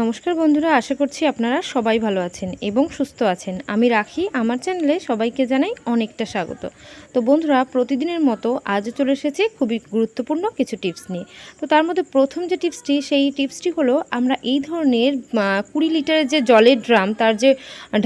নমস্কার বন্ধুরা, আশা করছি আপনারা সবাই ভালো আছেন এবং সুস্থ আছেন। আমি রাখি, আমার চ্যানেলে সবাইকে জানাই অনেকটা স্বাগত। তো বন্ধুরা, প্রতিদিনের মতো আজ চলে এসেছে খুবই গুরুত্বপূর্ণ কিছু টিপস নিয়ে। তো তার মধ্যে প্রথম যে টিপসটি, সেই টিপসটি হলো, আমরা এই ধরনের কুড়ি লিটারের যে জলের ড্রাম, তার যে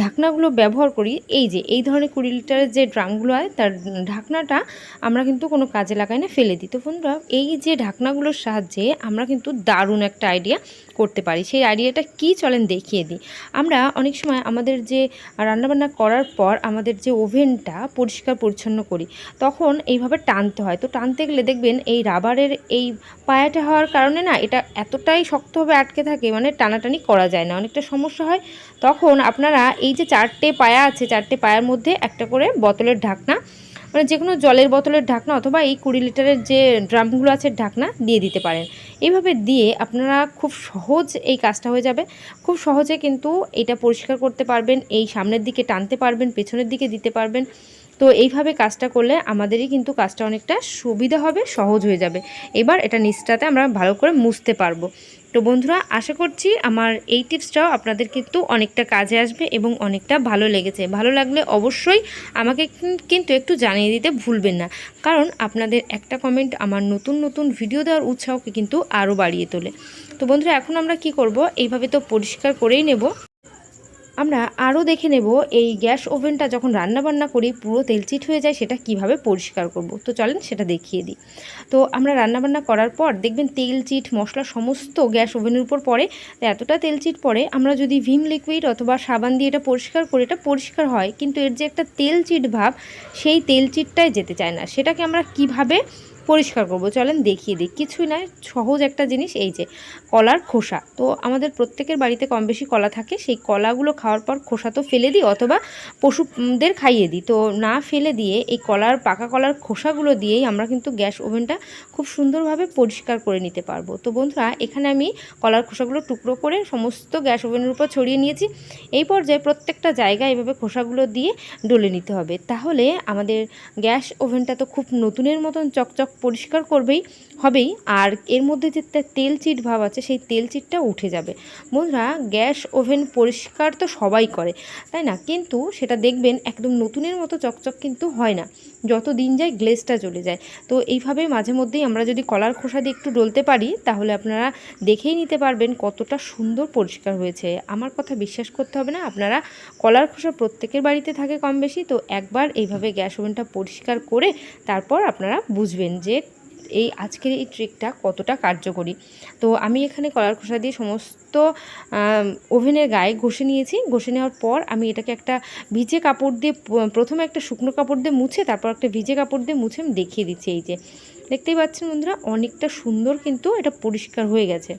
ঢাকনাগুলো ব্যবহার করি, এই যে, এই ধরনের কুড়ি লিটারের যে ড্রামগুলো হয়, তার ঢাকনাটা আমরা কিন্তু কোনো কাজে লাগাই না, ফেলে দিই। তো বন্ধুরা, এই যে ঢাকনাগুলোর সাহায্যে আমরা কিন্তু দারুণ একটা আইডিয়া করতে পারি। সেই আইডিয়াটা কি চলেন দেখিয়ে দিই। আমরা অনেক সময় আমাদের যে রান্নাবান্না করার পর আমাদের যে ওভেনটা পরিষ্কার পরিচ্ছন্ন করি, তখন এইভাবে টানতে হয়। তো টানতে গেলে দেখবেন এই রাবারের এই পায়াটা হওয়ার কারণে না এটা এতটাই শক্তভাবে আটকে থাকে মানে টানাটানি করা যায় না। অনেকটা সমস্যা হয়, তখন আপনারা এই যে চারটে পায়া আছে, চারটে পায়ার মধ্যে একটা করে বোতলের ঢাকনা মানে যে কোনো জলের বোতলের ঢাকনা অথবা এই কুড়ি লিটারের যে ড্রামগুলো আছে ঢাকনা দিয়ে দিতে পারেন। এইভাবে দিয়ে আপনারা খুব সহজ এই কাজটা হয়ে যাবে। খুব সহজে কিন্তু এটা পরিষ্কার করতে পারবেন, এই সামনের দিকে টানতে পারবেন, পেছনের দিকে দিতে পারবেন। তো এইভাবে কাজটা করলে আমাদেরই কিন্তু কাজটা অনেকটা সুবিধা হবে, সহজ হয়ে যাবে। এবার এটা নিচটাতে আমরা ভালো করে মুছতে পারব। তো বন্ধুরা, আশা করছি আমার এই টিপসটাও আপনাদের কিন্তু অনেকটা কাজে আসবে এবং অনেকটা ভালো লেগেছে। ভালো লাগলে অবশ্যই আমাকে কিন্তু একটু জানিয়ে দিতে ভুলবেন না। কারণ আপনাদের একটা কমেন্ট আমার নতুন নতুন ভিডিও দেওয়ার উৎসাহকে কিন্তু আরও বাড়িয়ে তোলে। তো বন্ধুরা, এখন আমরা কি করব? এইভাবে তো পরিষ্কার করেই নেব। আমরা আরও দেখে নেব এই গ্যাস ওভেনটা যখন রান্না বান্না করি, পুরো তেলচিট হয়ে যায়, সেটা কীভাবে পরিষ্কার করব। তো চলেন সেটা দেখিয়ে দিই। তো আমরা রান্নাবান্না করার পর দেখবেন তেল চিট, মশলা সমস্ত গ্যাস ওভেনের উপর পড়ে। তো এতটা তেল চিট পড়ে, আমরা যদি ভিম লিকুইড অথবা সাবান দিয়ে এটা পরিষ্কার করি, এটা পরিষ্কার হয়। কিন্তু এর যে একটা তেল চিট ভাব, সেই তেল চিটটাই যেতে চায় না। সেটাকে আমরা কীভাবে পরিষ্কার করব। চলেন দেখিয়ে দিই। কিছুই নয়, সহজ একটা জিনিস এই যে, কলার খোসা। তো আমাদের প্রত্যেকের বাড়িতে কম বেশি কলা থাকে। সেই কলাগুলো খাওয়ার পর খোসা তো ফেলে দিই অথবা পশুদের খাইয়ে দিই। তো না ফেলে দিয়ে এই কলার, পাকা কলার খোসাগুলো দিয়েই আমরা কিন্তু গ্যাস ওভেনটা খুব সুন্দরভাবে পরিষ্কার করে নিতে পারব। তো বন্ধুরা, এখানে আমি কলার খোসাগুলো টুকরো করে সমস্ত গ্যাস ওভেনের উপর ছড়িয়ে নিয়েছি। এই পর্যায়ে প্রত্যেকটা জায়গায় এভাবে খোসাগুলো দিয়ে ডলে নিতে হবে। তাহলে আমাদের গ্যাস ওভেনটা তো খুব নতুনের মতন চকচক পরিষ্কার করবেই, হবেই। আর এর মধ্যে যে তেল চিট ভাব আছে, সেই তেল চিটটা উঠে যাবে। বন্ধুরা, গ্যাস ওভেন পরিষ্কার তো সবাই করে, তাই না? কিন্তু সেটা দেখবেন একদম নতুনের মতো চকচক কিন্তু হয় না। যত দিন যায়, গ্লেসটা চলে যায়। তো এইভাবে মাঝে মধ্যেই আমরা যদি কলার খোসা দিয়ে একটু ডলতে পারি, তাহলে আপনারা দেখেই নিতে পারবেন কতটা সুন্দর পরিষ্কার হয়েছে। আমার কথা বিশ্বাস করতে হবে না, আপনারা কলার খোসা প্রত্যেকের বাড়িতে থাকে কম বেশি তো একবার এইভাবে গ্যাস ওভেনটা পরিষ্কার করে তারপর আপনারা বুঝবেন যে এই আজকের এই ট্রিকটা কতটা কার্যকরী। তো আমি এখানে কলার খোসা দিয়ে সমস্ত ওভেনের গায়ে ঘষে নিয়েছি। ঘষে নেওয়ার পর আমি এটাকে একটা ভিজে কাপড় দিয়ে, প্রথমে একটা শুকনো কাপড় দিয়ে মুছে, তারপর একটা ভিজে কাপড় দিয়ে মুছে আমি দেখিয়ে দিচ্ছি এই যে। দেখতেই পাচ্ছেন বন্ধুরা, অনেকটা সুন্দর কিন্তু এটা পরিষ্কার হয়ে গেছে।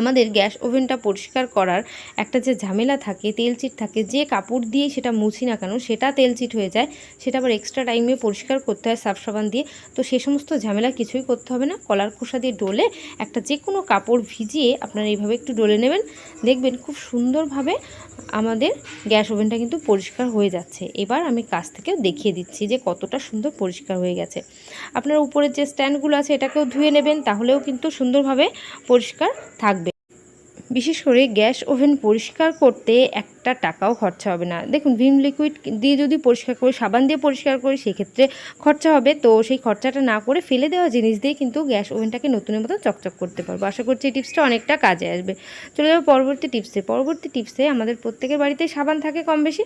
আমাদের গ্যাস ওভেনটা পরিষ্কার করার একটা যে ঝামেলা থাকে তেলচিট থাকে, যে কাপড় দিয়ে সেটা মুছি না কেন, সেটা তেলচিট হয়ে যায়, সেটা আবার এক্সট্রা টাইমে পরিষ্কার করতে হয় সাফ সাবান দিয়ে। তো সে সমস্ত ঝামেলা কিছুই করতে হবে না, কলার খোসা দিয়ে ডলে একটা যে কোনো কাপড় ভিজিয়ে আপনারা এইভাবে একটু ডলে নেবেন। দেখবেন খুব সুন্দরভাবে আমাদের গ্যাস ওভেনটা কিন্তু পরিষ্কার হয়ে যাচ্ছে। এবার আমি কাছ থেকেও দেখিয়ে দিচ্ছি যে কতটা সুন্দর পরিষ্কার হয়ে গেছে। আপনার উপরের যে স্ট্যান্ডগুলো আছে, এটাকেও ধুয়ে নেবেন, তাহলেও কিন্তু সুন্দরভাবে পরিষ্কার থাকবে। বিশেষ করে গ্যাস ওভেন পরিষ্কার করতে একটা টাকাও খরচা হবে না। দেখুন, ভিম লিকুইড দিয়ে যদি পরিষ্কার করি, সাবান দিয়ে পরিষ্কার করি, সেক্ষেত্রে খরচা হবে। তো সেই খরচাটা না করে ফেলে দেওয়া জিনিস দিয়ে কিন্তু গ্যাস ওভেনটাকে নতুনের মতো চকচক করতে পারব। আশা করছি এই টিপসটা অনেকটা কাজে আসবে। চলে যাব পরবর্তী টিপসে। পরবর্তী টিপসে আমাদের প্রত্যেকের বাড়িতেই সাবান থাকে কম বেশি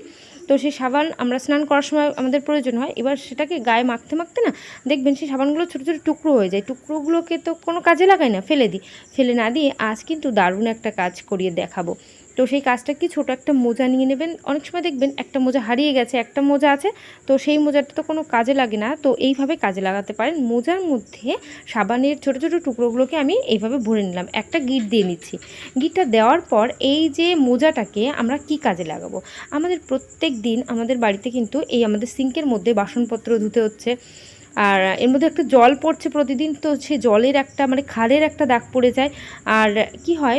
তো সেই সাবান আমরা স্নান করার সময় আমাদের প্রয়োজন হয়। এবার সেটাকে গায়ে মাখতে মাখতে না, দেখবেন সেই সাবানগুলো ছোটো ছোটো টুকরো হয়ে যায়। টুকরোগুলোকে তো কোনো কাজে লাগাই না, ফেলে দিই। ফেলে না দিয়ে আজ কিন্তু দারুণ একটা কাজ করিয়ে দেখাবো। তো সেই কাজটা কি ছোটো একটা মোজা নিয়ে নেবেন? অনেক সময় দেখবেন একটা মোজা হারিয়ে গেছে, একটা মোজা আছে, তো সেই মোজাটা তো কোনো কাজে লাগে না। তো এইভাবে কাজে লাগাতে পারেন। মোজার মধ্যে সাবানের ছোটো ছোটো টুকরোগুলোকে আমি এইভাবে ভরে নিলাম। একটা গিট দিয়ে নিচ্ছি। গিটটা দেওয়ার পর এই যে মোজাটাকে আমরা কি কাজে লাগাবো? আমাদের প্রত্যেক দিন আমাদের বাড়িতে কিন্তু এই আমাদের সিঙ্কের মধ্যে বাসনপত্র ধুতে হচ্ছে। আর এর মধ্যে একটা জল পড়ছে প্রতিদিন, তো সে জলের একটা মানে খালের একটা দাগ পড়ে যায়। আর কি হয়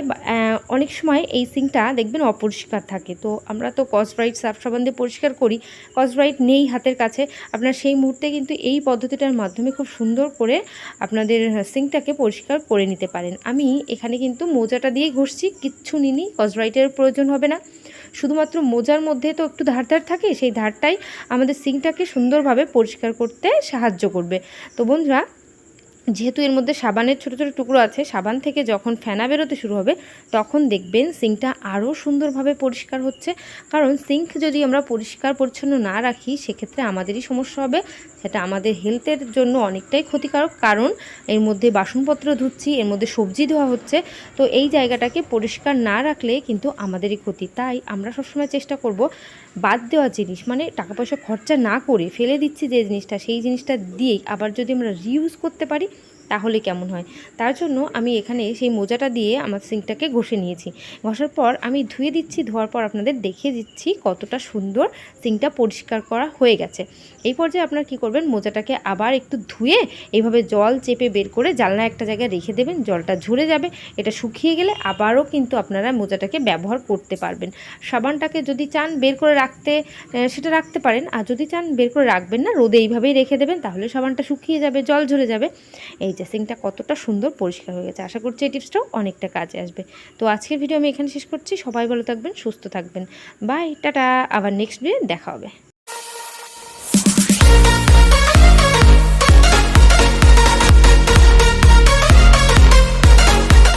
অনেক সময় এই সিঙ্কটা দেখবেন অপরিষ্কার থাকে। তো আমরা তো কসব্রাইট সার্ফ দিয়ে পরিষ্কার করি কসব্রাইট নেই হাতের কাছে। আপনার সেই মুহূর্তে কিন্তু এই পদ্ধতিটার মাধ্যমে খুব সুন্দর করে আপনাদের সিঙ্কটাকে পরিষ্কার করে নিতে পারেন। আমি এখানে কিন্তু মোজাটা দিয়ে ঘষছি, কিচ্ছু নিনি কসব্রাইটের প্রয়োজন হবে না। শুধুমাত্র মোজার মধ্যে তো একটু ধার ধার থাকে, সেই ধারটাই আমাদের সিঙ্কটাকে সুন্দরভাবে পরিষ্কার করতে সাহায্য করবে। তো বন্ধুরা, যেহেতু এর মধ্যে সাবানের ছোটো ছোটো টুকরো আছে, সাবান থেকে যখন ফেনা বেরোতে শুরু হবে, তখন দেখবেন সিঙ্কটা আরও সুন্দরভাবে পরিষ্কার হচ্ছে। কারণ সিঙ্ক যদি আমরা পরিষ্কার পরিচ্ছন্ন না রাখি, সেক্ষেত্রে আমাদেরই সমস্যা হবে। সেটা আমাদের হেলথের জন্য অনেকটাই ক্ষতিকারক। কারণ এর মধ্যে বাসনপত্র ধুচ্ছি, এর মধ্যে সবজি ধোয়া হচ্ছে। তো এই জায়গাটাকে পরিষ্কার না রাখলে কিন্তু আমাদেরই ক্ষতি। তাই আমরা সবসময় চেষ্টা করব বাদ দেওয়া জিনিস মানে টাকা পয়সা খরচা না করে ফেলে দিচ্ছি যে জিনিসটা, সেই জিনিসটা দিয়েই আবার যদি আমরা রিউজ করতে পারি তাহলে কেমন হয়? তার জন্য আমি এখানে সেই মোজাটা দিয়ে আমার সিঙ্কটাকে ঘষে নিয়েছি। ঘষার পর আমি ধুয়ে দিচ্ছি, ধোয়ার পর আপনাদের দেখিয়ে দিচ্ছি কতটা সুন্দর সিঙ্কটা পরিষ্কার করা হয়ে গেছে। এই পর্যায়ে আপনার কি করবেন, মোজাটাকে আবার একটু ধুয়ে এইভাবে জল চেপে বের করে জানলা একটা জায়গায় রেখে দেবেন, জলটা ঝরে যাবে। এটা শুকিয়ে গেলে আবারও কিন্তু আপনারা মোজাটাকে ব্যবহার করতে পারবেন। সাবানটাকে যদি চান বের করে রাখতে সেটা রাখতে পারেন। আর যদি চান বের করে রাখবেন না, রোদে এইভাবেই রেখে দেবেন, তাহলে সাবানটা শুকিয়ে যাবে, জল ঝরে যাবে। এই যে কতটা সুন্দর পরিষ্কার হয়ে গেছে। আশা করছি এই টিপসটাও অনেকটা কাজে আসবে। তো আজকের ভিডিও আমি এখানে শেষ করছি। সবাই ভালো থাকবেন, সুস্থ থাকবেন। Bye, tata. আবার নেক্সট ভিডিও দেখা হবে।